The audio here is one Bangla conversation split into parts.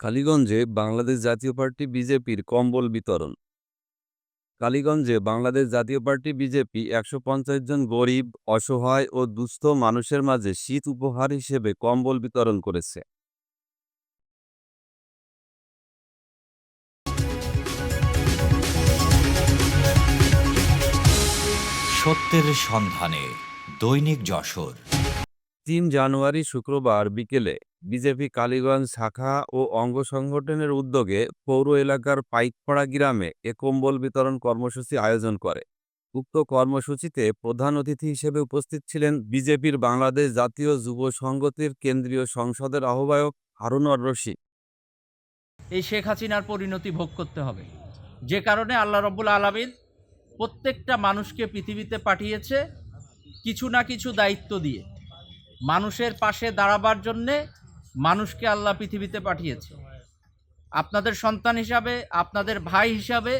কালীগঞ্জে বাংলাদেশ জাতীয় পার্টি বিজেপির কম্বল বিতরণ। কালীগঞ্জে বাংলাদেশ জাতীয় পার্টি বিজেপি একশো পঞ্চাশ জন গরিব, অসহায় ও দুস্থ মানুষের মাঝে শীত উপহার হিসেবে কম্বল বিতরণ করেছে। সত্যের সন্ধানে দৈনিক যশোর। তিন জানুয়ারি শুক্রবার বিকেলে বিজেপি কালীগঞ্জ শাখা ও অঙ্গ সংগঠনের উদ্যোগে পৌর এলাকার পাইকপাড়া গ্রামে এ কম্বল বিতরণ কর্মসূচি আয়োজন করে। উক্ত কর্মসূচিতে প্রধান অতিথি হিসেবে উপস্থিত ছিলেন বিজেপির বাংলাদেশ জাতীয় যুব সংগতির কেন্দ্রীয় সংসদের আহ্বায়ক হারুনর রশিদ। এই শেখ হাসিনার পরিণতি ভোগ করতে হবে। যে কারণে আল্লাহ রব্বুল আলমিন প্রত্যেকটা মানুষকে পৃথিবীতে পাঠিয়েছে কিছু না কিছু দায়িত্ব দিয়ে। মানুষের পাশে দাঁড়াবার জন্যে মানুষকে আল্লাহ পৃথিবীতে পাঠিয়েছে। আপনাদের সন্তান হিসাবে, আপনাদের ভাই হিসাবে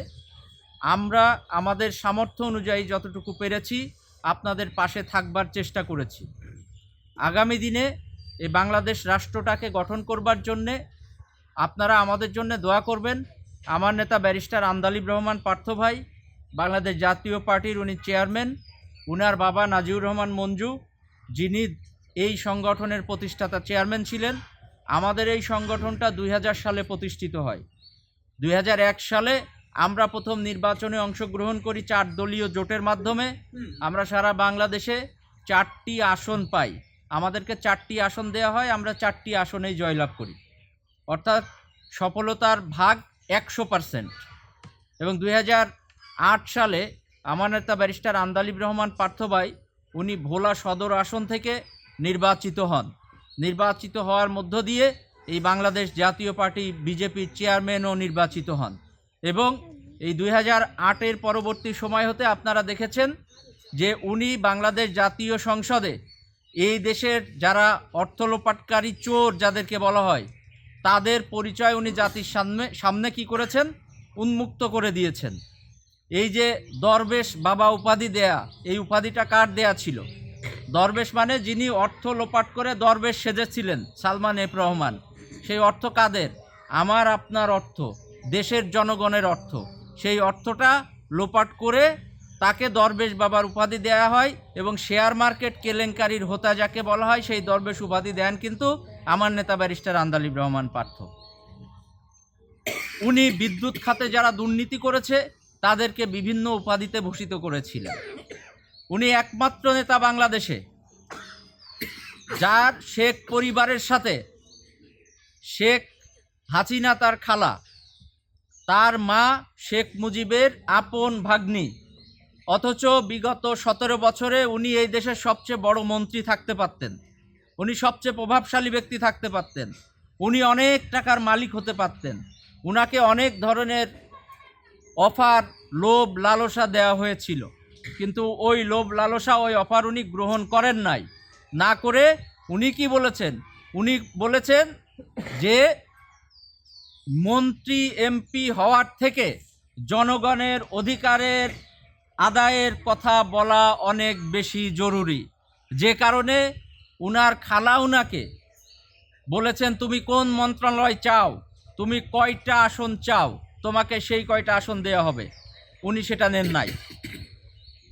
আমরা আমাদের সামর্থ্য অনুযায়ী যতটুকু পেরেছি, আপনাদের পাশে থাকবার চেষ্টা করেছি। আগামী দিনে এই বাংলাদেশ রাষ্ট্রটাকে গঠন করবার জন্যে আপনারা আমাদের জন্য দোয়া করবেন। আমার নেতা ব্যারিস্টার আমদালিব রহমান পার্থ ভাই, বাংলাদেশ জাতীয় পার্টির উনি চেয়ারম্যান, উনার বাবা নাজিউর রহমান মঞ্জু, যিনি এই সংগঠনের প্রতিষ্ঠাতা চেয়ারম্যান ছিলেন। আমাদের এই সংগঠনটা দুই হাজার সালে প্রতিষ্ঠিত হয়। দুই হাজার এক সালে আমরা প্রথম নির্বাচনে অংশগ্রহণ করি চার দলীয় জোটের মাধ্যমে। আমরা সারা বাংলাদেশে চারটি আসন পাই। আমাদেরকে চারটি আসন দেওয়া হয়, আমরা চারটি আসনেই জয়লাভ করি। অর্থাৎ সফলতার ভাগ একশো পারসেন্ট। এবং দুই সালে আমার নেতা ব্যারিস্টার আন্দালিব রহমান পার্থভাই উনি ভোলা সদর আসন থেকে নির্বাচিত হন। নির্বাচিত হওয়ার মধ্য দিয়ে এই বাংলাদেশ জাতীয় পার্টি বিজেপির চেয়ারম্যানও নির্বাচিত হন এবং এই দুই হাজার আটের পরবর্তী সময় হতে আপনারা দেখেছেন যে উনি বাংলাদেশ জাতীয় সংসদে এই দেশের যারা অর্থলোপাটকারী চোর যাদেরকে বলা হয়, তাদের পরিচয় উনি জাতির সামনে সামনে কি করেছেন? উন্মুক্ত করে দিয়েছেন। এই যে দরবেশ বাবা উপাধি দেয়া, এই উপাধিটা কার দেয়া ছিল? দরবেশ মানে যিনি অর্থ লোপাট করে দরবেশ সেজেছিলেন, সালমান এফ রহমান। সেই অর্থ কাদের? আমার, আপনার অর্থ, দেশের জনগণের অর্থ। সেই অর্থটা লোপাট করে তাকে দরবেশ বাবার উপাধি দেয়া হয় এবং শেয়ার মার্কেট কেলেঙ্কারির হোতা যাকে বলা হয়, সেই দরবেশ উপাধি দেন কিন্তু আমার নেতা ব্যারিস্টার আন্দালিব রহমান পার্থ। উনি বিদ্যুৎ খাতে যারা দুর্নীতি করেছে, তাদেরকে বিভিন্ন উপাধিতে ভূষিত করেছিলেন। উনি একমাত্র নেতা বাংলাদেশে। যার শেখ পরিবারের সাথে। শেখ হাসিনা তার খালা। তার মা শেখ মুজিবের আপন ভাগ্নি। অথচ বিগত সতেরো বছরে উনি এই দেশের সবচেয়ে বড় মন্ত্রী থাকতে পারতেন। উনি সবচেয়ে প্রভাবশালী ব্যক্তি থাকতে পারতেন। উনি অনেক টাকার মালিক হতে পারতেন। উনাকে অনেক ধরনের অফার, লোভ, লালসা দেওয়া হয়েছিল। কিন্তু ওই লোভ লালসা ওই অফার উনি গ্রহণ করেন নাই। না করে উনি কি বলেছেন? উনি বলেছেন যে মন্ত্রী, এমপি হওয়ার থেকে জনগণের অধিকারের আদায়ের কথা বলা অনেক বেশি জরুরি। যে কারণে উনার খালা উনাকে বলেছেন, তুমি কোন মন্ত্রণালয় চাও? তুমি কয়টা আসন চাও? তোমাকে সেই কয়টা আসন দেওয়া হবে। উনি সেটা নেন নাই।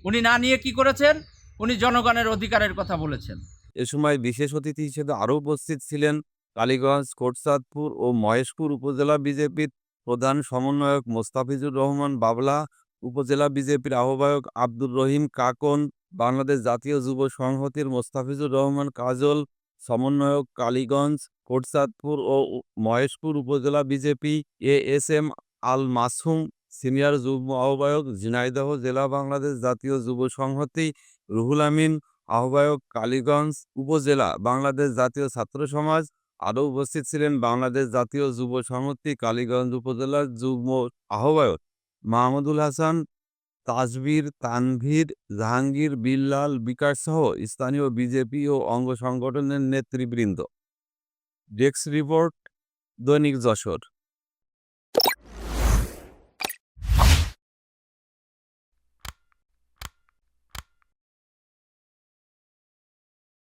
উনি না নিয়ে কি করেছেন? উনি জনগণের অধিকারের কথা বলেছেন। এ সময় বিশেষ অতিথি হিসেবে আরও উপস্থিত ছিলেন কালীগঞ্জ, কোটসাদপুর ও মহেশপুর উপজেলা বিজেপির প্রধান সমন্বয়ক মোস্তাফিজুর রহমান বাবলা, উপজেলা বিজেপির আহ্বায়ক আব্দুর রহিম কাকন, বাংলাদেশ জাতীয় যুব সংহতির মোস্তাফিজুর রহমান কাজল, সমন্বয়ক কালীগঞ্জ, কোটসাদপুর ও মহেশপুর উপজেলা BJP A S M Al Masum senior যুগ্ম আহ্বায়ক ঝিনাইদহ জেলা বাংলাদেশ জাতীয় যুব সংহতি, রুহুল আমিন আহ্বায়ক কালীগঞ্জ উপজেলা বাংলাদেশ জাতীয় ছাত্র সমাজ। আরও উপস্থিত ছিলেন বাংলাদেশ জাতীয় যুব সংহতি, কালীগঞ্জ উপজেলার যুগ্ম আহ্বায়ক মাহমুদুল হাসান, তাজবীর, তানভীর, জাহাঙ্গীর, বিল্লাল বিকাশ সহ স্থানীয় বিজেপি ও অঙ্গ সংগঠনের নেতৃবৃন্দ। ডেস্ক রিপোর্ট দৈনিক যশোর।